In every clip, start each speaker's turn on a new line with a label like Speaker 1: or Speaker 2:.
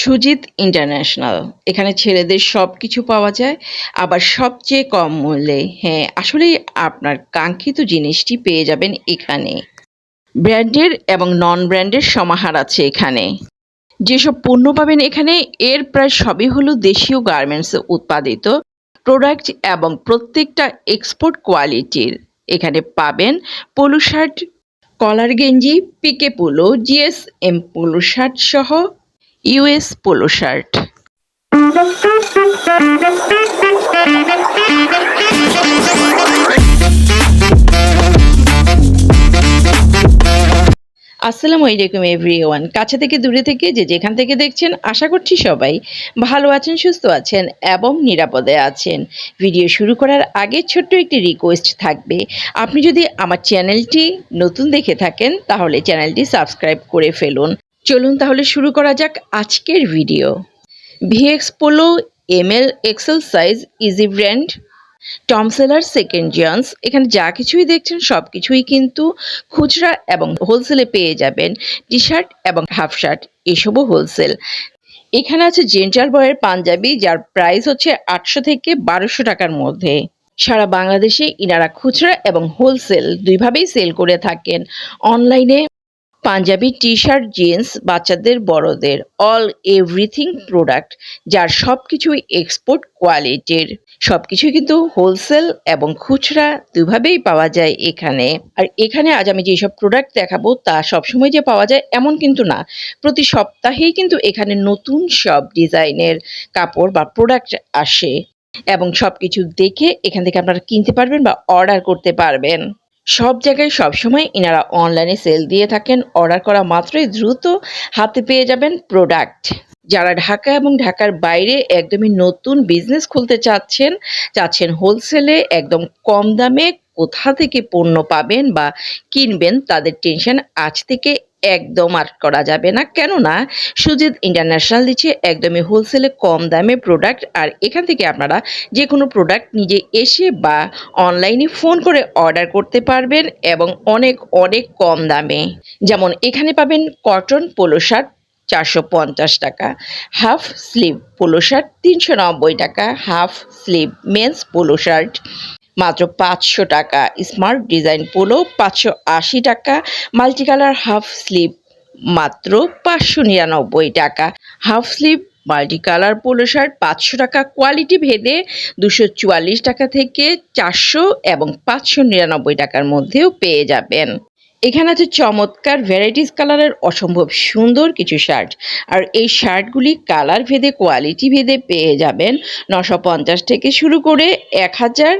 Speaker 1: Sujit international. এখানে ছেলেদের সব কিছু পাওয়া যায়, আবার সবচেয়ে কম মূল্যে। হ্যাঁ আসলেই আপনার কাঙ্ক্ষিত জিনিসটি পেয়ে যাবেন এখানে। ব্র্যান্ডের এবং নন ব্র্যান্ডের সমাহার আছে এখানে। যেসব পণ্য পাবেন এখানে, এর প্রায় সবই হলো দেশীয় গার্মেন্টসে উৎপাদিত প্রোডাক্ট এবং প্রত্যেকটা এক্সপোর্ট কোয়ালিটির এখানে পাবেন পলু শার্ট কলার গেঞ্জি PK polo GSM polo shirt সহ ইউএস পোলো শার্ট। আসসালামু আলাইকুম এভরিওয়ান। কাছে থেকে দূরে থেকে যে যেখান থেকে দেখছেন, আশা করছি সবাই ভালো আছেন, সুস্থ আছেন এবং নিরাপদে আছেন। ভিডিও শুরু করার আগে ছোট্ট একটি রিকোয়েস্ট থাকবে। আপনি যদি আমার চ্যানেলটি নতুন দেখে থাকেন, তাহলে চ্যানেলটি সাবস্ক্রাইব করে ফেলুন। চলুন তাহলে শুরু করা যাক আজকের video. VX polo M L XL size easy brand Tom seller second Johns এখানে যা কিছুই দেখছেন, সব কিছুই কিন্তু খুচরা এবং হোলসেলে পেয়ে যাবেন। টি শার্ট এবং হাফ শার্ট এসবও হোলসেল এখানে আছে জেন্টার বয়ের পাঞ্জাবি, যার প্রাইস হচ্ছে আটশো থেকে বারোশো টাকার মধ্যে। সারা বাংলাদেশে ইনারা খুচরা এবং হোলসেল দুইভাবেই সেল করে থাকেন। অনলাইনে পাঞ্জাবি টি শার্ট জিন্স, বাচ্চাদের, বড়দের অল এভরিথিং প্রোডাক্ট যার সব কিছুই এক্সপোর্ট কোয়ালিটির সব কিছুই কিন্তু হোলসেল এবং খুচরা দুভাবেই পাওয়া যায় এখানে। আর এখানে আজ আমি যেসব প্রোডাক্ট দেখাবো, তা সবসময় যে পাওয়া যায় এমন কিন্তু না। প্রতি সপ্তাহেই কিন্তু এখানে নতুন সব ডিজাইনের কাপড় বা প্রোডাক্ট আসে। এবং সব কিছু দেখে এখান থেকে আপনারা কিনতে পারবেন বা অর্ডার করতে পারবেন। সব জায়গায় সবসময় এনারা অনলাইনে সেল দিয়ে থাকেন, অর্ডার করা মাত্রই দ্রুত হাতে পেয়ে যাবেন প্রোডাক্ট। যারা ঢাকা এবং ঢাকার বাইরে একদমই নতুন বিজনেস খুলতে চাচ্ছেন চাচ্ছেন হোলসেলে একদম কম দামে কোথা থেকে পণ্য পাবেন বা কিনবেন, তাদের টেনশন আজ থেকে একদম আর করা যাবে না। কেননা সুজিত ইন্টারন্যাশনাল দিচ্ছে, একদমই হোলসেলে কম দামে প্রোডাক্ট আর এখান থেকে আপনারা যে কোনো প্রোডাক্ট নিজে এসে বা অনলাইনে ফোন করে অর্ডার করতে পারবেন এবং অনেক অনেক কম দামে। যেমন এখানে পাবেন কটন পোলো শার্ট চারশো পঞ্চাশ টাকা হাফ স্লিভ পোলো শার্ট তিনশো নব্বই টাকা half sleeve men's polo shirt মাত্র পাঁচশো টাকা। স্মার্ট ডিজাইন পোলো, পাঁচশো আশি টাকা। মাল্টি কালার হাফ স্লিভ, মাত্র পাঁচশো নিরানব্বই টাকা। Half sleeve multi colour polo shirt, পাঁচশো টাকা। কোয়ালিটি ভেদে দুশো চুয়াল্লিশ টাকা থেকে চারশো এবং পাঁচশো নিরানব্বই টাকার মধ্যেও পেয়ে যাবেন। এখানে আছে চমৎকার ভ্যারাইটিস কালারের অসম্ভব সুন্দর কিছু শার্ট। আর এই শার্টগুলি কালার ভেদে, কোয়ালিটি ভেদে পেয়ে যাবেন। নশো পঞ্চাশ থেকে শুরু করে এক হাজার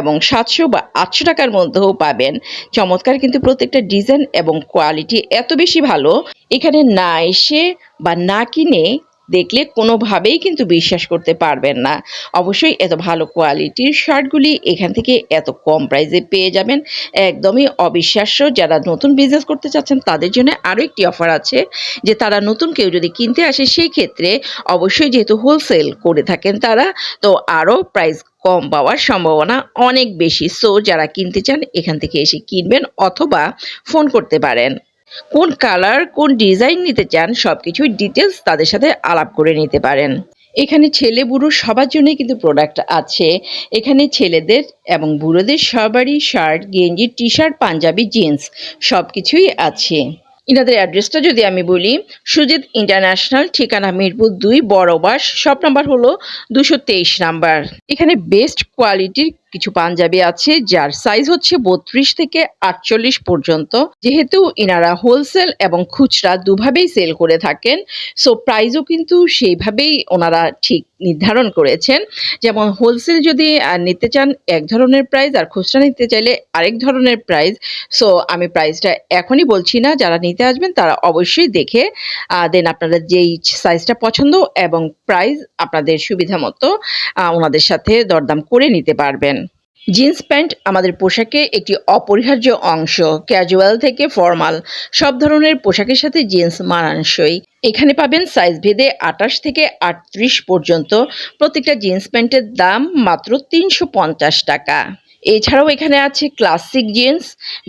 Speaker 1: এবং সাতশো বা আটশো টাকার মধ্যেও পাবেন। চমৎকার কিন্তু প্রত্যেকটা ডিজাইন এবং কোয়ালিটি এত বেশি ভালো, এখানে না এসে বা না কিনে দেখলে কোনোভাবেই কিন্তু বিশ্বাস করতে পারবেন না। অবশ্যই এত ভালো কোয়ালিটির শার্টগুলি এখান থেকে এত কম প্রাইসে পেয়ে যাবেন। একদমই অবিশ্বাস্য, যারা নতুন বিজনেস করতে চাচ্ছেন তাদের জন্য আরও একটি অফার আছে, যে তারা নতুন কেউ যদি কিনতে আসে সেই ক্ষেত্রে অবশ্যই যেহেতু হোলসেল করে থাকেন তারা, তো আরও প্রাইস কম পাওয়ার সম্ভাবনা অনেক বেশি। সো যারা কিনতে চান, এখান থেকে এসে কিনবেন অথবা ফোন করতে পারেন। কোন কালার, কোন ডিজাইন নিতে চান সব কিছুই ডিটেলস তাদের সাথে আলাপ করে নিতে পারেন। এখানে ছেলে, বুড়ো সবার জন্যই কিন্তু প্রোডাক্ট আছে। এখানে ছেলেদের এবং বুড়োদের সবারই শার্ট, গেঞ্জি টি শার্ট পাঞ্জাবি জিন্স সব কিছুই আছে। ইনাদের অ্যাড্রেসটা যদি আমি বলি, সুজিত ইন্টারন্যাশনাল, ঠিকানা মিরপুর দুই, বড় বাস, শপ নাম্বার হলো দুশো তেইশ নাম্বার। এখানে বেস্ট কোয়ালিটির কিছু পাঞ্জাবি আছে, যার সাইজ হচ্ছে বত্রিশ থেকে আটচল্লিশ পর্যন্ত। যেহেতু ইনারা হোলসেল এবং খুচরা দুভাবেই সেল করে থাকেন সো প্রাইজও কিন্তু সেইভাবেই ওনারা ঠিক নির্ধারণ করেছেন। যেমন হোলসেল যদি নিতে চান এক ধরনের প্রাইস আর খুচরা নিতে চাইলে আরেক ধরনের প্রাইস সো আমি প্রাইসটা এখনই বলছি না, যারা নিতে আসবেন তারা অবশ্যই দেখে দেন আপনারা যেই সাইজটা পছন্দ এবং প্রাইস আপনাদের সুবিধা মতো ওনাদের সাথে দরদাম করে নিতে পারবেন। জিন্স প্যান্ট আমাদের পোশাকে একটি অপরিহার্য অংশ। ক্যাজুয়াল থেকে ফর্মাল সব ধরনের পোশাকের সাথে জিন্স মানানসই। এখানে পাবেন সাইজ ভেদে আটাশ থেকে আটত্রিশ পর্যন্ত। প্রত্যেকটা জিন্স প্যান্টের দাম মাত্র তিনশো পঞ্চাশ টাকা। এছাড়াও এখানে আছে classic jeans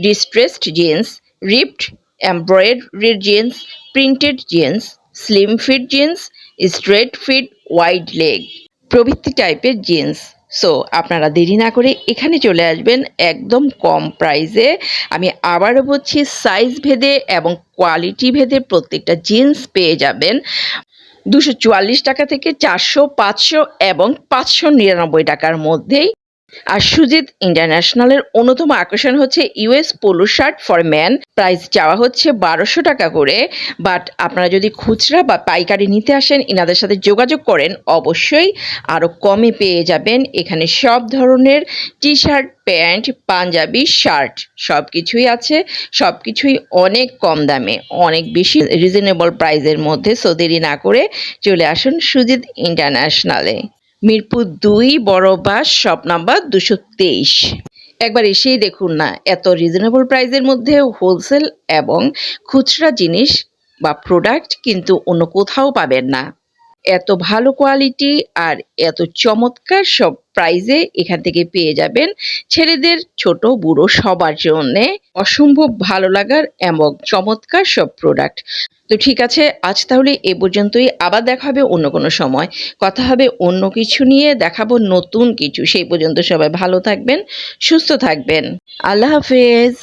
Speaker 1: distressed jeans ripped এমব্রয়েডারির jeans printed jeans slim fit jeans straight fit wide leg প্রভৃতি টাইপের জিন্স। সো আপনারা দেরি না করে এখানে চলে আসবেন একদম কম প্রাইসে আমি আবারও বলছি সাইজ ভেদে এবং কোয়ালিটি ভেদে প্রত্যেকটা জিন্স পেয়ে যাবেন। দুশো টাকা থেকে চারশো, পাঁচশো এবং পাঁচশো নিরানব্বই টাকার মধ্যেই আর সুজিত ইন্টারন্যাশনালের অন্যতম আকর্ষণ হচ্ছে US polo shirt for man. Price চাওয়া হচ্ছে বারোশো টাকা করে। বাট আপনারা যদি খুচরা বা পাইকারি নিতে আসেন, ইনাদের সাথে যোগাযোগ করেন, অবশ্যই আরও কমে পেয়ে যাবেন। এখানে সব ধরনের T shirt pant, punjabi, shirt সব কিছুই আছে। সব কিছুই অনেক কম দামে, অনেক বেশি রিজনেবল প্রাইসের মধ্যে। সো দেরি না করে চলে আসুন সুজিত ইন্টারন্যাশনালে। মিরপুর দুই, বড় বাস, শপ নাম্বার দুশো তেইশ। একবার এসেই দেখুন না, এত রিজনেবল প্রাইসের মধ্যে হোলসেল এবং খুচরা জিনিস বা প্রোডাক্ট কিন্তু অন্য কোথাও পাবেন না। এত ভালো কোয়ালিটি আর এত চমৎকার সব প্রাইজে এখান থেকে পেয়ে যাবেন ছেলেদের ছোট বুড়ো সবার জন্যে অসম্ভব ভালো লাগার এবং চমৎকার সব প্রোডাক্ট তো ঠিক আছে, আজ তাহলে এ পর্যন্তই। আবার দেখা হবে অন্য কোনো সময়। কথা হবে অন্য কিছু নিয়ে, দেখাবো নতুন কিছু। সেই পর্যন্ত সবাই ভালো থাকবেন, সুস্থ থাকবেন। আল্লাহ হাফেজ।